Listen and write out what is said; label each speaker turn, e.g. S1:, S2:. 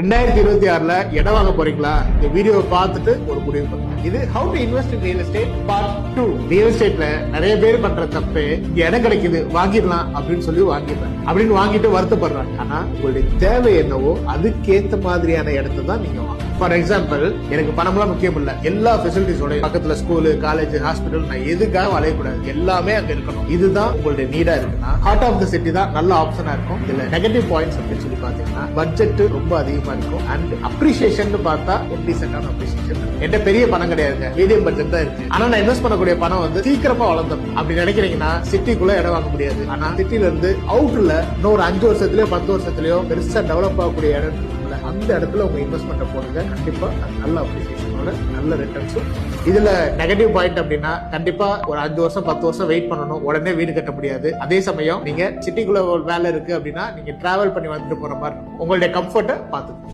S1: ரெண்டாயிரத்தி இருபத்தி ஆறுல இடம் வாங்க போறீங்களா? இந்த வீடியோவை பார்த்துட்டு ஒரு முடிவு பண்ணுங்க இது how to invest in real estate part two real எஸ்டேட்ல நிறைய பேர் பண்ற தப்பு இடம் கிடைக்குது வாங்கிடலாம் அப்படின்னு சொல்லி வாங்கிடுறாங்க. அப்படின்னு வாங்கிட்டு வருத்தப்படுறாங்க. ஆனா உங்களுடைய தேவை என்னவோ அதுக்கேத்த மாதிரியான இடத்த தான் நீங்க வாங்க ஃபார் எக்ஸாம்பிள் எனக்கு பணம்லாம் முக்கியம் இல்ல. எல்லா ஃபெசிலிட்டிஸோட பக்கத்துல ஸ்கூலு காலேஜ் ஹாஸ்பிட்டல் நான் எதுக்காக வளையக்கூடாது எல்லாமே அங்க இருக்கணும். இதுதான் உங்களுடைய நீடா இருக்குன்னா ஹார்ட் ஆஃப் த சிட்டி தான் நல்ல ஆப்ஷனா இருக்கும். இதுல நெகட்டிவ் பாயிண்ட்ஸ் அப்படின்னு சொல்லி பாத்தீங்கன்னா பட்ஜெட் ரொம்ப அதிகம் இருக்கும். அண்ட் அப்ரிசியேஷன் பார்த்தா ஒரு டீசென்டான அப்ரிசியேஷன் என்கிட்ட பெரிய பணம் கிடையாதுங்க. மீடியம் பட்ஜெட் தான் இருக்கு. ஆனா நான் இன்வெஸ்ட் பண்ணக்கூடிய பணம் வந்து சீக்கிரமா வளர்ந்துடும் அப்படி நினைக்கிறீங்கன்னா சிட்டிக்குள்ள இடம் வாங்க முடியாது. ஆனா சிட்டில இருந்து அவுட்ல இன்னொரு அஞ்சு வருஷத்துலயோ பத்து வருஷத்துலயோ பெருசா டெவலப் ஆகக்கூடிய இடம் அந்த இடத்துல உங்க இன்வெஸ்ட்மெண்ட்டை போடுங்க. கண்டிப்பா நல்ல அப்ரிசியேஷனோட நல்ல ரிட்டர்ன்ஸும் இதுல நெகட்டிவ் பாயிண்ட் அப்படின்னா கண்டிப்பா ஒரு அஞ்சு வருஷம் பத்து வருஷம் வெயிட் பண்ணணும். உடனே வீடு கட்ட முடியாது. அதே சமயம் நீங்க சிட்டிக்குள்ள ஒரு வேலை இருக்கு அப்படின்னா நீங்க டிராவல் பண்ணி வந்துட்டு போற மாதிரி உங்களுடைய கம்ஃபர்ட்டை பார்த்து